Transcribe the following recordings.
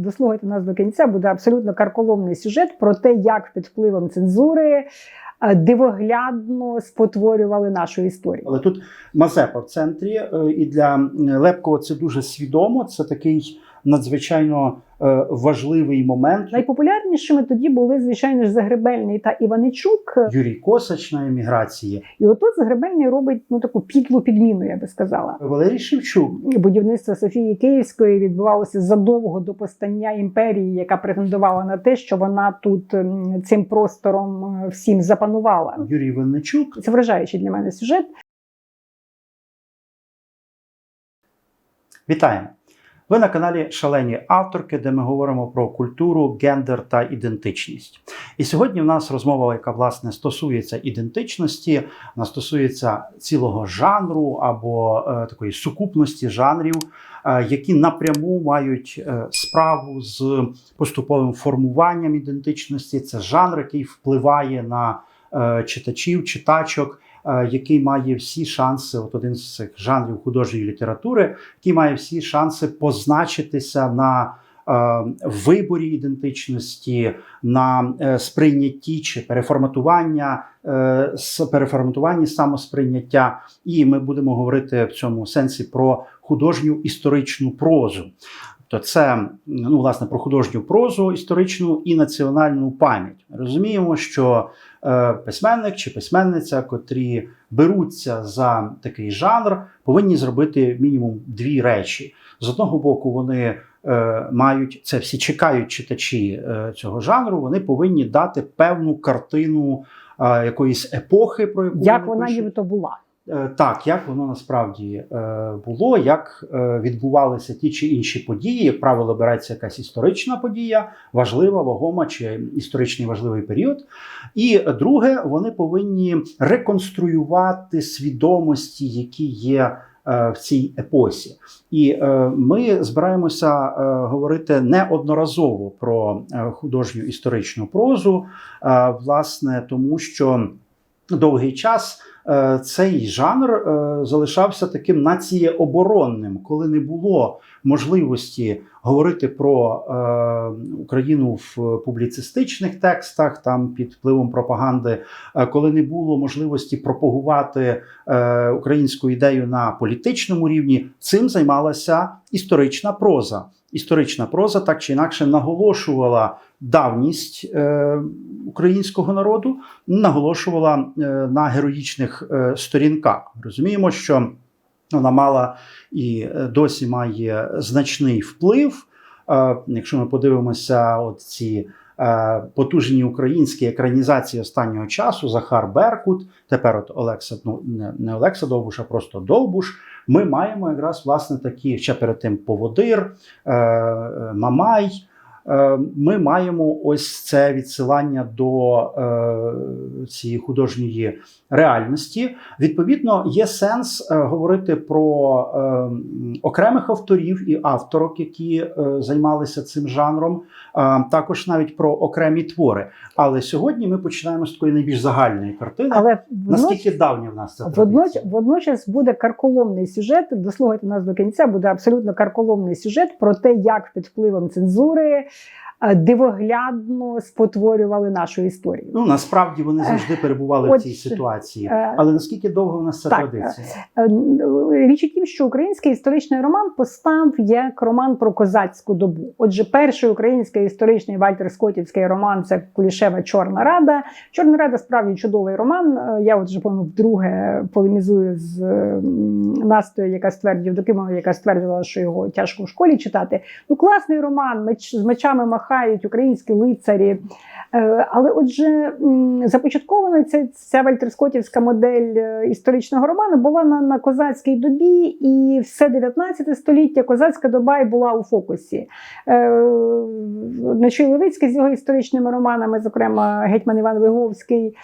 дослухайте нас до кінця. Буде абсолютно карколомний сюжет про те, як під впливом цензури е, дивоглядно спотворювали нашу історію. Але тут Мазепа в центрі, е, і для Лепкого це дуже свідомо. Це такий надзвичайно е, важливий момент. Найпопулярнішими тоді були, звичайно ж, Загребельний та Іваничук. Юрій Косач на еміграції, І отут Загребельний робить ну таку підлу підміну, я би сказала. Валерій Шевчук. Будівництво Софії Київської відбувалося задовго до постання імперії, яка претендувала на те, що вона тут цим простором е, всім запанувала. Юрій Винничук. Це вражаючий для мене сюжет. Вітаємо! Ви на каналі Шалені авторки, де ми говоримо про культуру, гендер та ідентичність. І сьогодні в нас розмова, яка власне стосується ідентичності, вона стосується цілого жанру або е, такої сукупності жанрів, е, які напряму мають е, справу з поступовим формуванням ідентичності. Це жанр, який впливає на е, читачів, читачок. Е, Який має всі шанси, от один з цих жанрів художньої літератури, який має всі шанси позначитися на е, виборі ідентичності, на е, сприйнятті чи переформатування, переформатуванні самосприйняття. І ми будемо говорити в цьому сенсі про художню історичну прозу. То це ну, власне про художню прозу, історичну і національну пам'ять. Розуміємо, що е, письменник чи письменниця, котрі беруться за такий жанр, повинні зробити мінімум дві речі. З одного боку, вони е, мають це всі чекають читачі е, цього жанру. Вони повинні дати певну картину е, якоїсь епохи, про яку Як вона нібито була. Е, Так, як воно насправді е, було, як е, відбувалися ті чи інші події, як правило, береться якась історична подія, важлива, вагома чи історичний важливий період. І друге, вони повинні реконструювати свідомості, які є в цій епосі. І ми збираємося говорити неодноразово про художню історичну прозу, власне, тому що довгий час цей жанр е, залишався таким націєоборонним, коли не було можливості говорити про е, Україну в публіцистичних текстах, там під впливом пропаганди, е, коли не було можливості пропагувати е, українську ідею на політичному рівні, цим займалася історична проза. Історична проза так чи інакше наголошувала давність е, українського народу, наголошувала е, на героїчних е, сторінках. Розуміємо, що вона мала і е, досі має значний вплив. Е, Якщо ми подивимося, от ці е, потужні українські екранізації останнього часу, Захар Беркут, тепер от Олекса, ну не, Олекса Довбуш, а просто Довбуш. Ми маємо якраз власне такі ще перед тим Поводир, Мамай. Е, Ми маємо ось це відсилання до е, цієї художньої реальності. Відповідно, є сенс е, говорити про окремих авторів і авторок, які займалися цим жанром, також навіть про окремі твори. Але сьогодні ми починаємо з такої найбільш загальної картини. Але Наскільки давня в нас це традиція? водночас буде карколомний сюжет. Дослухайте нас до кінця. Буде абсолютно карколомний сюжет про те, як під впливом цензури дивоглядно спотворювали нашу історію. Ну насправді вони завжди перебували в цій ситуації. е, Але наскільки довго в нас ця так, традиція? Е, Річ у тім, що український історичний роман постав як роман про козацьку добу. Отже, перший український історичний Вальтер Скотівський роман це Кулішева Чорна Рада. Чорна Рада справді чудовий роман. Е, Я от вже по вдруге полемізую з Настою, яка стверджує Євдокимовою, яка стверджувала, що його тяжко в школі читати. Ну, класний роман, меч з мечами махають українські лицарі. Е, Але отже, започаткована ця, ця вальтерскотівська модель е, історичного роману була на, на козацькій добі, і все 19 століття козацька доба і була у фокусі. Е, Левицький з його історичними романами, зокрема Гетьман Іван Виговський,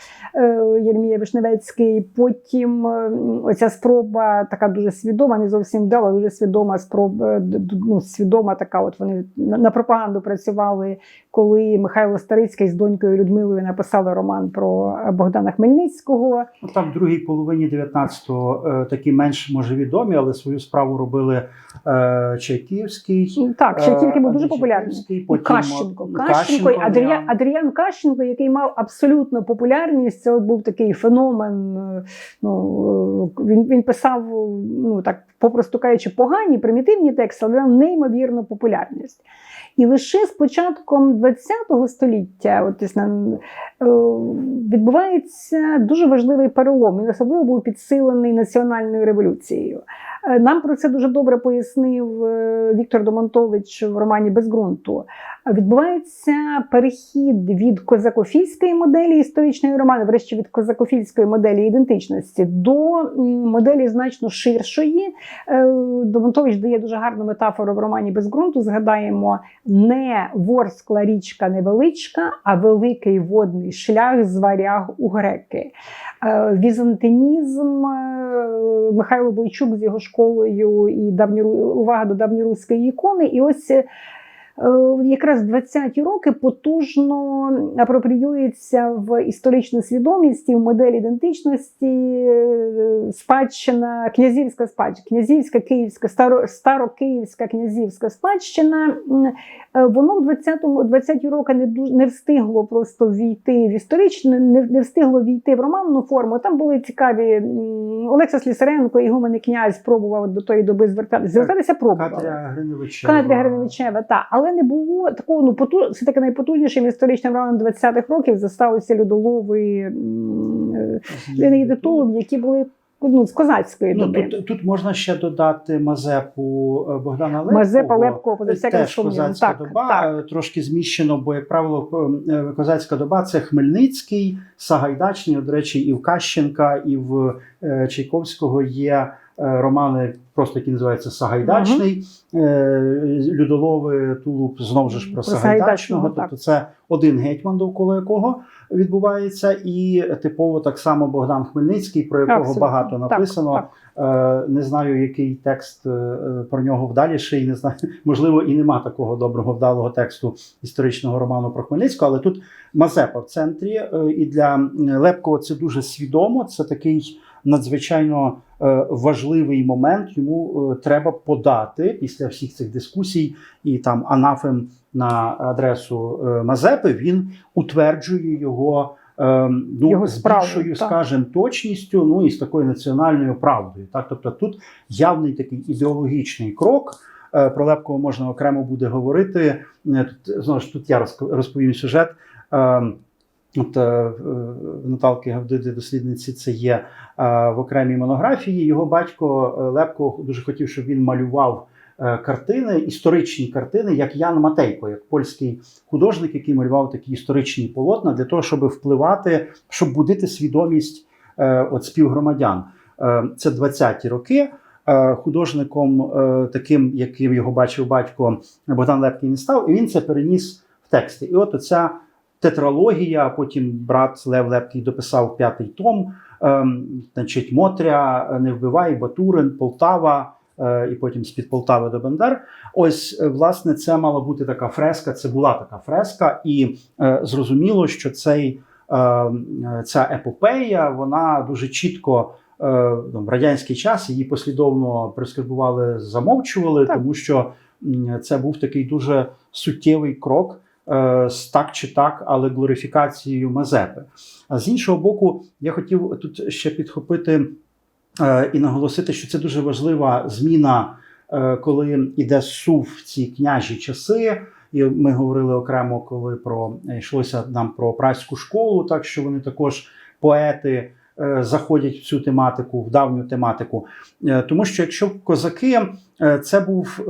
Єрмія Вишневецький. Потім оця спроба така дуже свідома, не зовсім вдала, дуже свідома спроба, ну, свідома така. От вони на пропаганду працювали. коли Михайло Старицький з донькою Людмилою написали роман про Богдана Хмельницького. Ну, там в другій половині 19-го е, такі менш може відомі, але свою справу робили е, Чайківський. Так, ще тільки був дуже популярний. Потім Кащенко. е, Кащенко, і Адріан. Адріан Кащенко, який мав абсолютну популярність. Це от був такий феномен. е, Ну, е, він, він писав, ну так, попросту кажучи, погані, примітивні тексти, але неймовірну популярність. І лише з початком ХХ століття от, десь е, відбувається дуже важливий перелом. Він особливо був підсилений національною революцією. Е, Нам про це дуже добре пояснив е, Віктор Домонтович в романі Без ґрунту. Відбувається перехід від козакофільської моделі історичної роману, врешті від козакофільської моделі ідентичності до моделі значно ширшої. Е, Домонтович дає дуже гарну метафору в романі Без ґрунту. Згадаємо не ворскла річка невеличка, а великий водний шлях з варяг у греки. Е, Візантинізм е, Михайло Бойчук з його школою і давньору... увага до давньоруської ікони. І ось якраз 20-ті роки потужно апропріюється в історичну свідомість і в модель ідентичності е, спадщина, князівська спадщина, князівська київська, старо, старокиївська князівська спадщина. Е, Воно в 20-му 20-ті роки не дуже не встигло просто війти в історичну, не, не встигло війти в романну форму. Там були цікаві Олекса Слісаренко, і князь пробував до тої доби звертатися. Звертатися пробували. Катря Гриневичева. Катря Гриневичева, так. Але не було такого, ну, поту... все таки найпотужнішим історичним романом 20-х років зосталися Людолови, е, Толуб, які були ну, з козацької Ну, доби. тут, тут можна ще додати Мазепу е, Богдана Лепкого. Мазепа Лепкого, поза всяким Теж козацька Так, доба, так. е, трошки зміщено, бо, як правило, е, козацька доба це Хмельницький, Сагайдачний. До речі, і в Кащенка, і в е, Чайковського є е, романи, просто які називаються Сагайдачний. Е, Людолови Тулуб знову ж про Про Сагайдачного. Сагайдачного, Тобто це один гетьман, довкола якого відбувається, і типово так само Богдан Хмельницький, про якого Абсолютно. багато написано. так. Е, Не знаю, який текст е, е, про нього вдаліший. Не знаю, можливо, і нема такого доброго вдалого тексту історичного роману про Хмельницького, але тут Мазепа в центрі. е, І для Лепкого це дуже свідомо. Це такий надзвичайно е, важливий момент. Йому е, треба подати після всіх цих дискусій і там анафем на адресу е, Мазепи. Він утверджує його. Ну, Його з більшою, так. скажімо, точністю, ну і з такою національною правдою. Так, тобто тут явний такий ідеологічний крок. Про Лепкого можна окремо буде говорити. Тут знову ж тут я розповім сюжет. От е, в Наталки Гавдиди, дослідниці, це є е, в окремій монографії. Його батько е, Лепко дуже хотів, щоб він малював картини, історичні картини, як Ян Матейко, як польський художник, який малював такі історичні полотна для того, щоб впливати, щоб будити свідомість от співгромадян. Це 20-ті роки. Художником таким, яким його бачив батько Богдан Лепкий не став, і він це переніс в тексти. І от оця тетралогія, потім брат Лев Лепкий дописав п'ятий том, ем, значить, Мотря, Не вбивай, Батурин, Полтава, е, і потім з-під Полтави до Бендер. Ось, е, власне, це мала бути така фреска, це була така фреска, і е, зрозуміло, що цей, е, е, ця епопея, вона дуже чітко. е, ну, В радянський час її послідовно прескрибували, замовчували, Так. тому що це був такий дуже суттєвий крок е, так чи так, але глорифікацією Мазепи. А з іншого боку, я хотів тут ще підхопити е, і наголосити, що це дуже важлива зміна, е, коли йде сув в ці княжі часи. І ми говорили окремо, коли про е, йшлося нам про праську школу, так що вони також поети. Е, Заходять в цю тематику, в давню тематику, Е, тому що якщо козаки е, це був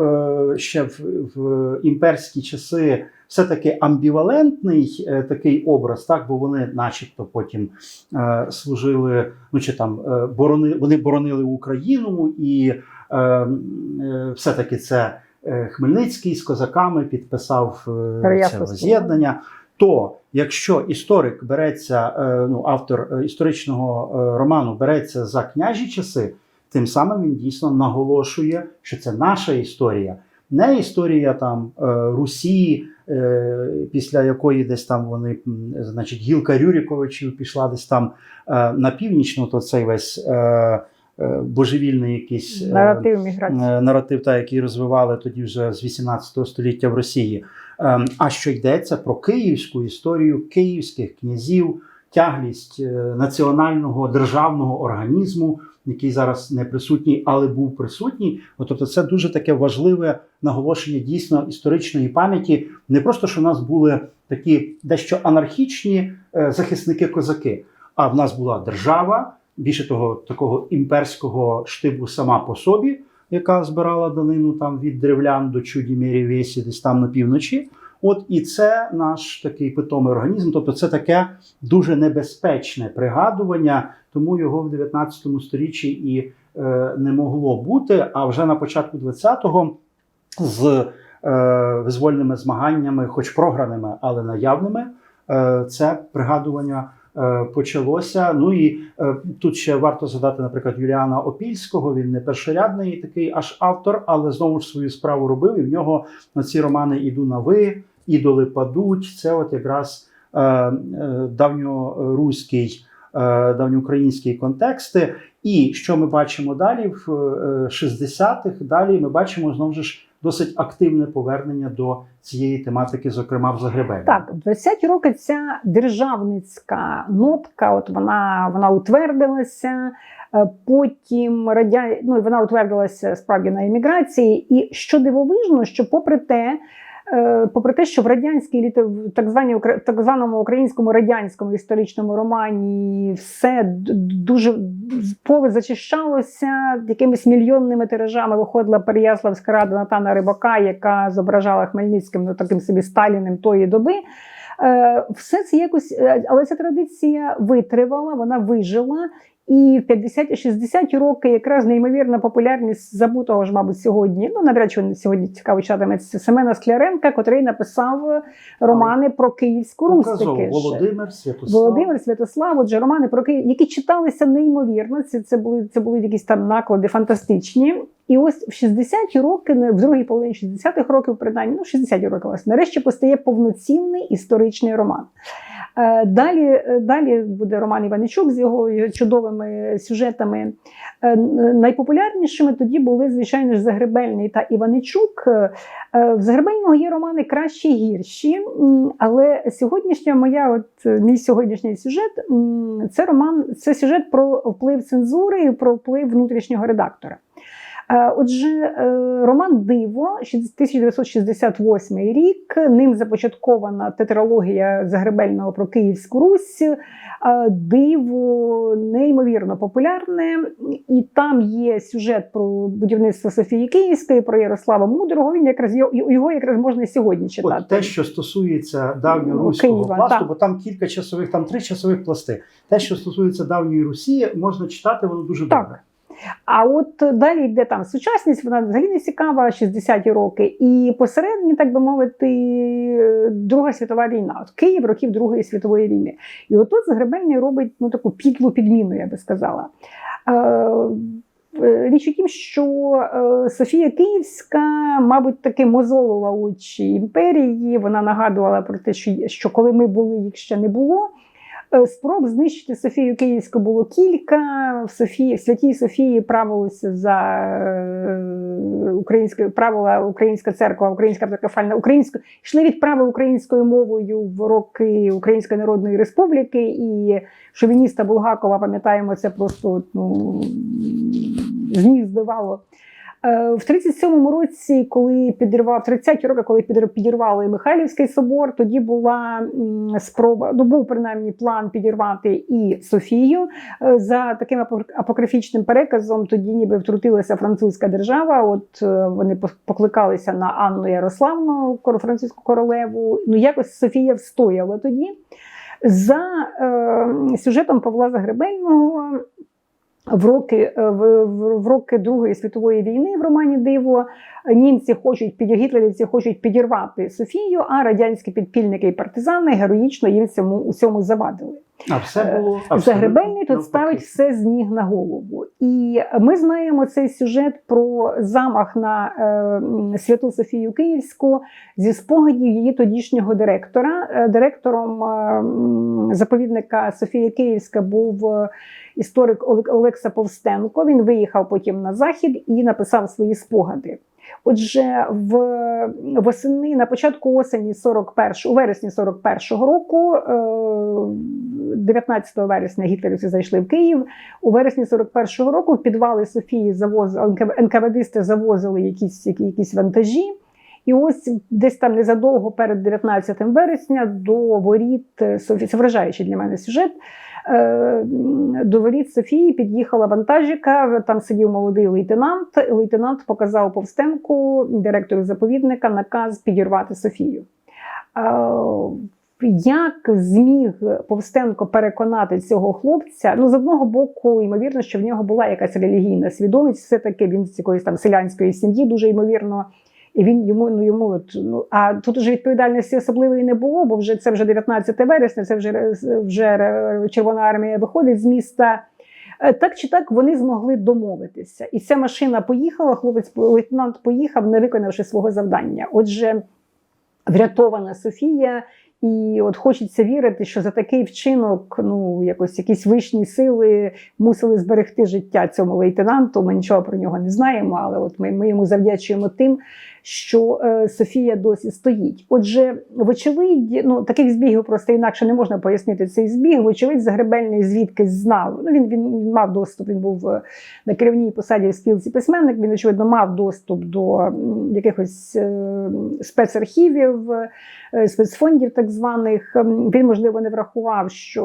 ще в, в імперські часи все-таки амбівалентний такий образ, так? Бо вони, начебто, потім служили, ну чи там борони, вони боронили Україну, і все-таки це Хмельницький з козаками підписав це Переяславського. То якщо історик береться, е, ну автор е, історичного е, роману береться за княжі часи, тим самим він дійсно наголошує, що це наша історія, не історія там Русі після якої десь там вони, значить, гілка Рюріковичів пішла десь там на північ, ну то цей весь божевільний якийсь Наратив міграції. наратив, та, який розвивали тоді вже з 18 століття в Росії. Ем, А що йдеться про київську історію київських князів, тяглість е, національного державного організму, який зараз не присутній, але був присутній. От, Тобто, це дуже таке важливе наголошення дійсно історичної пам'яті. Не просто що в нас були такі дещо анархічні е, захисники-козаки, а в нас була держава, більше того, такого імперського штибу сама по собі, яка збирала данину там від древлян до чудімірі весі, десь там на півночі. От і це наш такий питомий організм. Тобто, це таке дуже небезпечне пригадування, тому його в 19 сторіччі і е, не могло бути. А вже на початку 20-го з е, визвольними змаганнями, хоч програними, але наявними, е, це пригадування почалося. Ну і е, тут ще варто згадати, наприклад, Юліана Опільського. Він не першорядний такий аж автор, але знову ж свою справу робив. І в нього на ці романи Іду на ви, ідоли падуть. Це от якраз е, е, давньоруський, е, давньоукраїнський контексти. І що ми бачимо далі в е, 60-х, далі ми бачимо знову ж досить активне повернення до цієї тематики, зокрема в Загребелі. Так, в 20-ті роки ця державницька нотка, от вона, вона утвердилася. е, Потім радя... ну, вона утвердилася справді на еміграції. І що дивовижно, що попри те, попри те, що в радянській так, званій, так званому українському радянському історичному романі все дуже поле зачищалося якимись мільйонними тиражами. Виходила Переяславська рада Натана Рибака, яка зображала Хмельницьким ну, таким собі Сталіним тої доби. Е, Все це якось, е, але ця традиція витривала, вона вижила. І в 50-60 роки якраз неймовірна популярність забутого ж, мабуть, сьогодні. Ну, навряд чи сьогодні цікаво читатиметься Семена Скляренка, котрий написав романи про Київську Русь. Таки. Володимир Святослав. Володимир Святослав, отже, романи про Київ, які читалися неймовірно. Це, це, були, це були якісь там наклади фантастичні. І ось в 60-ті роки, в другій половині 60-х років, принаймні, ну, 60-ті роки, власне, нарешті постає повноцінний історичний роман. Е, Далі, е, далі буде роман Іваничук з його чудовими сюжетами. Е, Найпопулярнішими тоді були, звичайно ж, Загребельний та Іваничук. В Загребельного є романи кращі і гірші, але сьогоднішня моя, от мій сьогоднішній сюжет це роман, це сюжет про вплив цензури і про вплив внутрішнього редактора. Е, Отже, е, роман Диво, 1968 рік. Ним започаткована тетралогія Загребельного про Київську Русь. Е, Диво неймовірно популярне, і там є сюжет про будівництво Софії Київської, про Ярослава Мудрого. Він якраз його, якраз можна і сьогодні читати. От те, що стосується давньоруського Києва, пласту, так. бо там кілька часових, там три часових пласти. Те, що стосується давньої Русі, можна читати, воно дуже Так. А от далі йде там сучасність, вона взагалі не цікава, 60-ті роки. І посередині, так би мовити, Друга світова війна. От Київ років Другої світової війни. І отут Загребельний робить ну, таку підлу підміну, я би сказала. Е, е, Річ у тім, що е, Софія Київська, мабуть, таки мозолила очі імперії. Вона нагадувала про те, що, що коли ми були, їх ще не було. Е, Спроб знищити Софію Київську було кілька. В Софії, в Святій Софії правилося за е, українською правила Українська церква, Українська автокефальна українська йшли від правил українською мовою в роки Української Народної Республіки і шовініста Булгакова, пам'ятаємо, це просто ну, з ніг збивало. Е, В 37-му році, коли підірвав 30-ті роки, коли підір- підірвали Михайлівський собор, тоді була спроба, ну був принаймні план підірвати і Софію. Е, За таким апо- апокрифічним переказом, тоді ніби втрутилася французька держава. От е, вони покликалися на Анну Ярославну, французьку королеву. Ну якось Софія встояла тоді. За е, сюжетом Павла Загребельного в роки, е, в, в, роки Другої світової війни в романі Диво німці хочуть гітлерівці хочуть підірвати Софію, а радянські підпільники і партизани героїчно їм цьому усьому завадили. А все було Загребельний тут ставить все з ніг на голову. І ми знаємо цей сюжет про замах на е, Святу Софію Київську зі спогадів її тодішнього директора. Е, Директором е, заповідника Софія Київська був е, історик Олег- Олекса Повстенко. Він виїхав потім на захід і написав свої спогади. Отже, в восени на початку осені 41, у вересні 41-го року, е, 19 вересня гітлерівці зайшли в Київ. У вересні 41-го року в підвали Софії завозили НКВДисти завозили якісь, якісь вантажі. І ось десь там незадовго перед 19 вересня до воріт е, Софії, це вражаючий для мене сюжет. Е, До воріт Софії під'їхала вантажівка. Там сидів молодий лейтенант. Лейтенант показав Повстенку, директору заповідника, наказ підірвати Софію. Е, Як зміг Повстенко переконати цього хлопця? Ну, з одного боку, ймовірно, що в нього була якась релігійна свідомість, все-таки він з якоїсь там селянської сім'ї, дуже ймовірно. І він йому, ну йому от, ну а тут уже відповідальності особливої не було, бо вже це вже 19 вересня, це вже, вже Червона армія виходить з міста. Е, Так чи так вони змогли домовитися. І ця машина поїхала, хлопець лейтенант поїхав, не виконавши свого завдання. Отже, врятована Софія. І от хочеться вірити, що за такий вчинок, ну якось якісь вищі сили мусили зберегти життя цьому лейтенанту. Ми нічого про нього не знаємо, але от ми, ми йому завдячуємо тим, що е, Софія досі стоїть. Отже, вочевидь, ну таких збігів просто інакше не можна пояснити цей збіг. Вочевидь, Загребельний звідкись знав. Ну він, він, він мав доступ. Він був е, на керівній посаді в спілці письменник. Він очевидно мав доступ до якихось е, спецархівів, е, спецфондів, так званих. Ем, Він можливо не врахував, що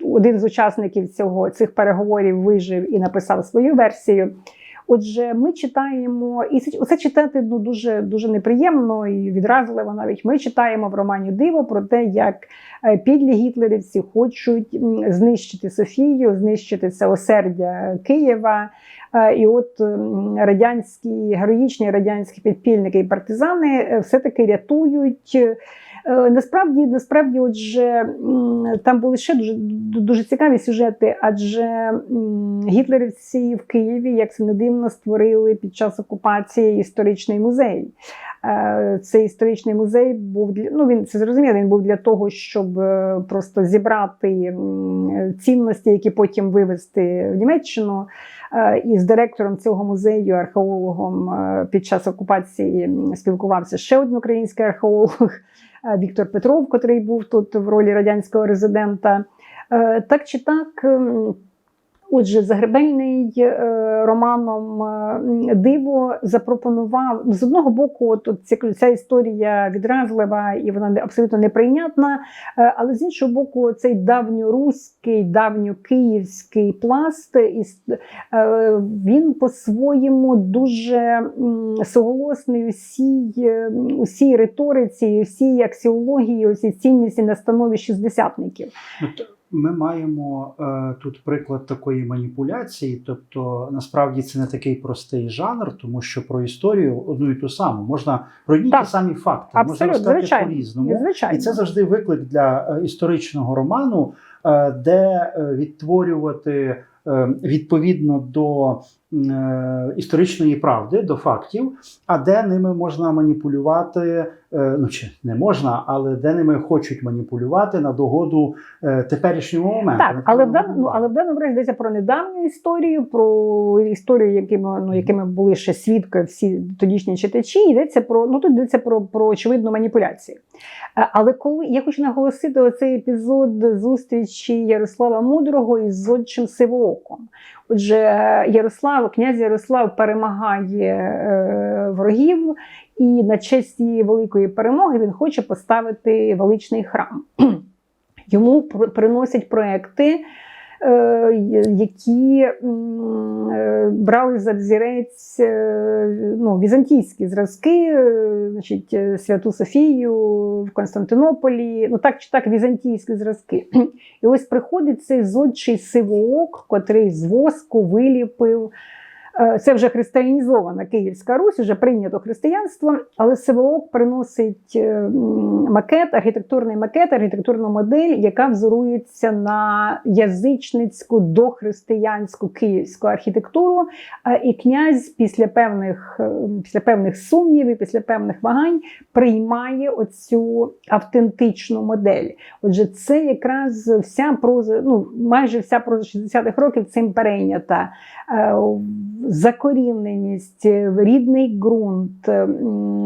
е, один з учасників цього цих переговорів вижив і написав свою версію. Отже, ми читаємо, і це, читати ну, дуже, дуже неприємно і відразливо навіть. Ми читаємо в романі Диво про те, як е, підлі гітлерівці хочуть знищити Софію, знищити це осердя Києва. Е, І от радянські героїчні радянські підпільники і партизани все-таки рятують. Е, Насправді, насправді, отже, там були ще дуже дуже цікаві сюжети, адже гітлерівці в Києві, як це не дивно, створили під час окупації історичний музей. Е, Цей історичний музей був для ну він це зрозуміло. Він був для того, щоб е, просто зібрати цінності, які потім вивезти в Німеччину. І з директором цього музею, археологом під час окупації спілкувався ще один український археолог Віктор Петров, котрий був тут в ролі радянського резидента. Е, Так чи так. Отже, Загребельний е, романом е, Диво запропонував з одного боку, от, от ця, історія відразлива і вона абсолютно неприйнятна. е, Але з іншого боку, цей давньоруський, давньокиївський пласт він по-своєму дуже м, суголосний усій, усій риториці, усій аксіології, усій цінності на станові шістдесятників. Ми маємо е, тут приклад такої маніпуляції, тобто насправді це не такий простий жанр, тому що про історію одну і ту саму можна про одні ті самі факти можна Абсолютно, розказати по-різному. Звичайно. І це завжди виклик для е, історичного роману, е, де е, відтворювати е, відповідно до історичної правди, до фактів, а де ними можна маніпулювати. е, Ну чи не можна, але де ними хочуть маніпулювати на догоду е, теперішнього моменту. Так, але в даному, але в даному разі йдеться про недавню історію, про історію, якими ну якими були ще свідки всі тодішні читачі. Йдеться про ну тут йдеться про, про очевидну маніпуляцію. Е, Але коли я хочу наголосити оцей епізод зустрічі Ярослава Мудрого із зодчим Сивооком. Отже, Ярослав, князь Ярослав перемагає е, ворогів, і на честь цієї великої перемоги він хоче поставити величний храм. Йому приносять проекти, які е, брали за взірець е, ну, візантійські зразки, е, значить, е, Святу Софію в Константинополі, ну так чи так, візантійські зразки. І ось приходить цей зодчий сивоок, котрий з воску виліпив Е, Це вже християнізована Київська Русь, вже прийнято християнство, але Сиволок приносить е, макет, архітектурний макет, архітектурну модель, яка взорується на язичницьку дохристиянську київську архітектуру. Е, І князь після певних, е, після певних сумнівів, після певних вагань приймає оцю автентичну модель. Отже, це якраз вся проза, ну майже вся проза 60-х років цим перейнята. Е, Закоріненість, е, рідний ґрунт, е,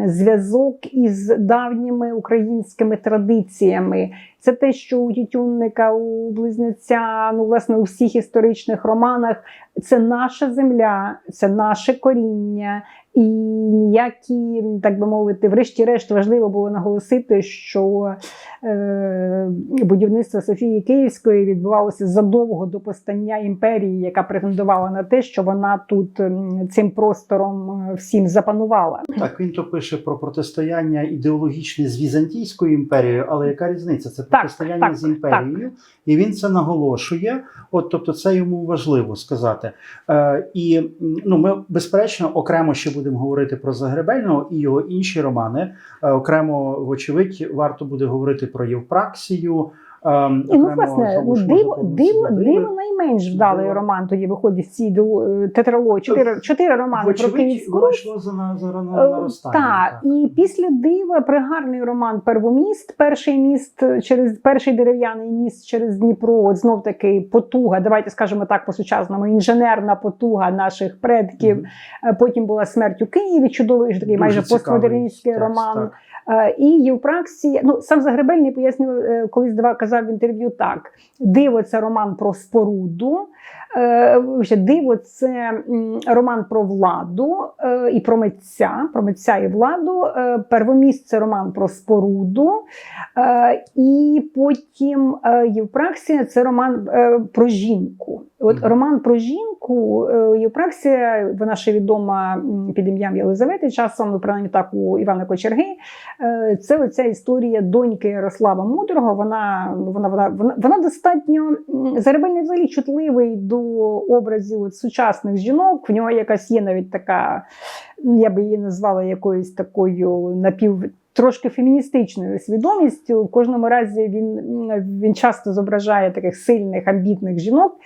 зв'язок із давніми українськими традиціями. Це те, що у Тютюнника, у Близнеця, ну власне у всіх історичних романах це наша земля, це наше коріння, і ніякі, так би мовити, врешті-решт важливо було наголосити, що е, будівництво Софії Київської відбувалося задовго до постання імперії, яка претендувала на те, що вона тут цим простором е, всім запанувала. Так, він то пише про протистояння ідеологічне з Візантійською імперією, але яка різниця? Це протистояння так, з імперією, і він це наголошує. От, тобто, це йому важливо сказати. Е, і ну, ми безперечно окремо ще будемо говорити про Загребельного і його інші романи. Е, окремо, вочевидь, варто буде говорити про Євпраксію. Е, І ну, власне, ну, диво, диво, диво найменш вдалий Диво. роман тоді виходить з цієї ду- тетралогії. Чотири, чотири романи про Київську Русь. Е. Так, і після дива пригарний роман Первоміст, перший міст через перший дерев'яний міст через Дніпро. От знов таки потуга. Давайте скажемо так по сучасному інженерна потуга наших предків. Е, Потім була смерть у Києві. Чудовий ж такий майже постмодерністський роман. так. Е, І Євпраксія, ну сам Загребельний пояснював, е, колись давав казав в інтерв'ю так: це роман про споруду. Е, вибачте, Диво це роман про владу е, і про митця, про митця і владу. Е, Первоміст це роман про споруду. І потім Євпраксія це роман про жінку. От роман про жінку Євпраксія, вона ще відома під ім'ям Єлизавети, часом, ну принаймні так у Івана Кочерги. Це оця історія доньки Ярослава Мудрого. Вона вона, вона, вона, вона достатньо Заребельний взагалі чутливий до образів от, сучасних жінок. В нього якась є навіть така, я би її назвала якоюсь такою напів. Трошки феміністичною свідомістю. В кожному разі він, він часто зображає таких сильних, амбітних жінок.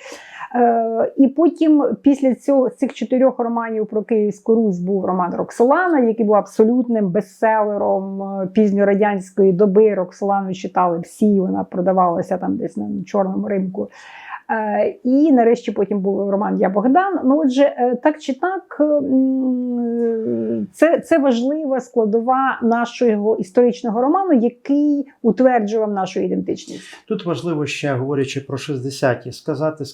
Е, і потім, після цього цих чотирьох романів про Київську Русь був роман Роксолана, який був абсолютним бестселером е, пізньорадянської доби. Роксолану читали всі, вона продавалася там десь на чорному ринку. Е, І нарешті потім був роман Я Богдан. Ну, отже, е, так чи так, е, це, це важлива складова нашого історичного роману, який утверджував нашу ідентичність. Тут важливо ще, говорячи про 60-ті, сказати,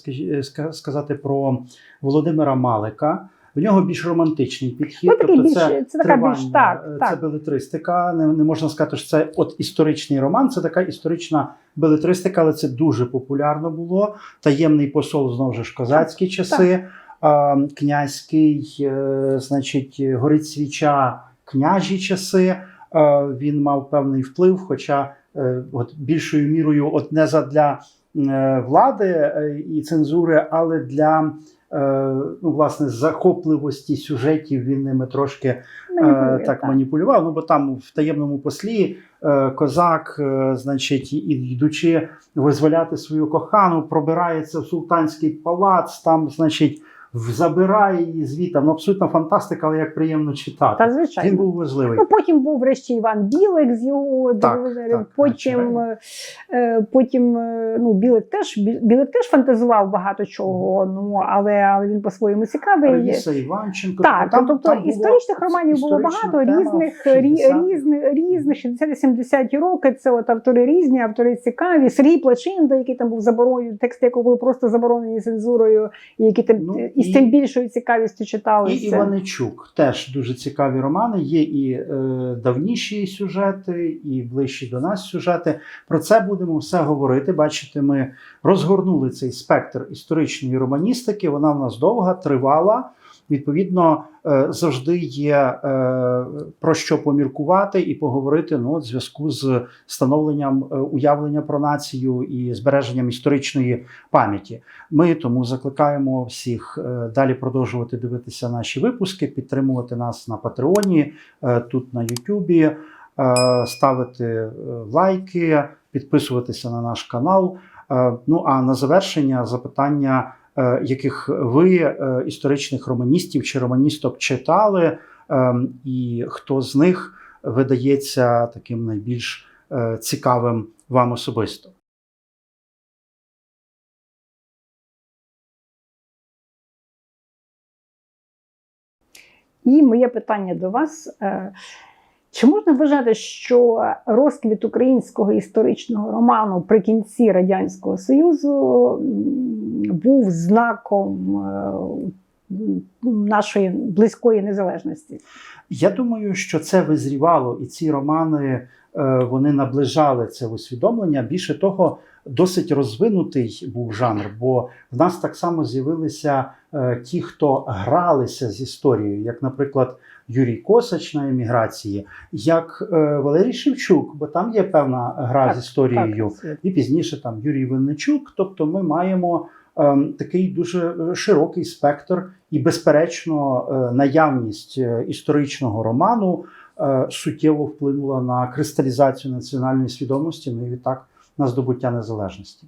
сказати про Володимира Малика. В нього більш романтичний підхід. Ну, тобто більш- це, це така тривання, більш- так, е, так. це белетристика. Не, не можна сказати, що це от історичний роман, це така історична белетристика, але це дуже популярно було. Таємний посол знову ж козацькі часи. А, князький, е, значить, горить свіча, княжі часи. Він мав певний вплив, хоча е, от більшою мірою, от не задля влади і цензури, але для ну, власне захопливості сюжетів він ними трошки е, Маніпулює, так маніпулював. Ну бо там в таємному послі е, козак, е, значить, йдучи визволяти свою кохану, пробирається в султанський палац, там, значить, забирає її звідти. Ну, абсолютно фантастика, але як приємно читати. Та звичайно. Він був важливий. Ну, потім був врешті Іван Білик з його Так, так, Потім, е, потім е, ну, Білик теж Білик теж фантазував багато чого. Ну але, але він по-своєму цікавий. Аліса Іванченко. Так, Там- тобто там було історичних романів було багато тема різних, рі- різних, різних 60-70 роки. Це от автори різні, автори цікаві. Сергій Плачинда, який там був заборонений, тексти якого були просто заборонені цензурою, які тим Ну, і з тим більшою цікавістю І. Іваничук теж дуже цікаві романи. Є і е, давніші сюжети, і ближчі до нас сюжети. Про це будемо все говорити. Бачите, ми розгорнули цей спектр історичної романістики. Вона в нас довга, тривала. Відповідно, е, завжди є е, про що поміркувати і поговорити ну, в зв'язку з становленням е, уявлення про націю і збереженням історичної пам'яті. Ми тому закликаємо всіх далі продовжувати дивитися наші випуски, підтримувати нас на Патреоні, тут на Ютубі, ставити лайки, підписуватися на наш канал. Ну а на завершення запитання, яких ви е, історичних романістів чи романісток читали, е, і хто з них видається таким найбільш е, цікавим вам особисто? І моє питання до вас. е, Чи можна вважати, що розквіт українського історичного роману при кінці Радянського Союзу був знаком е, нашої близької незалежності? Я думаю, що це визрівало, і ці романи е, вони наближали це усвідомлення. Більше того, досить розвинутий був жанр, бо в нас так само з'явилися е, ті, хто гралися з історією, як, наприклад, Юрій Косач на еміграції, як Валерій Шевчук, бо там є певна гра з історією. Так, і пізніше там Юрій Винничук. Тобто, ми маємо такий дуже е, широкий спектр, і, безперечно, е, наявність е, історичного роману суттєво вплинула на кристалізацію національної свідомості, ну і відтак на здобуття незалежності.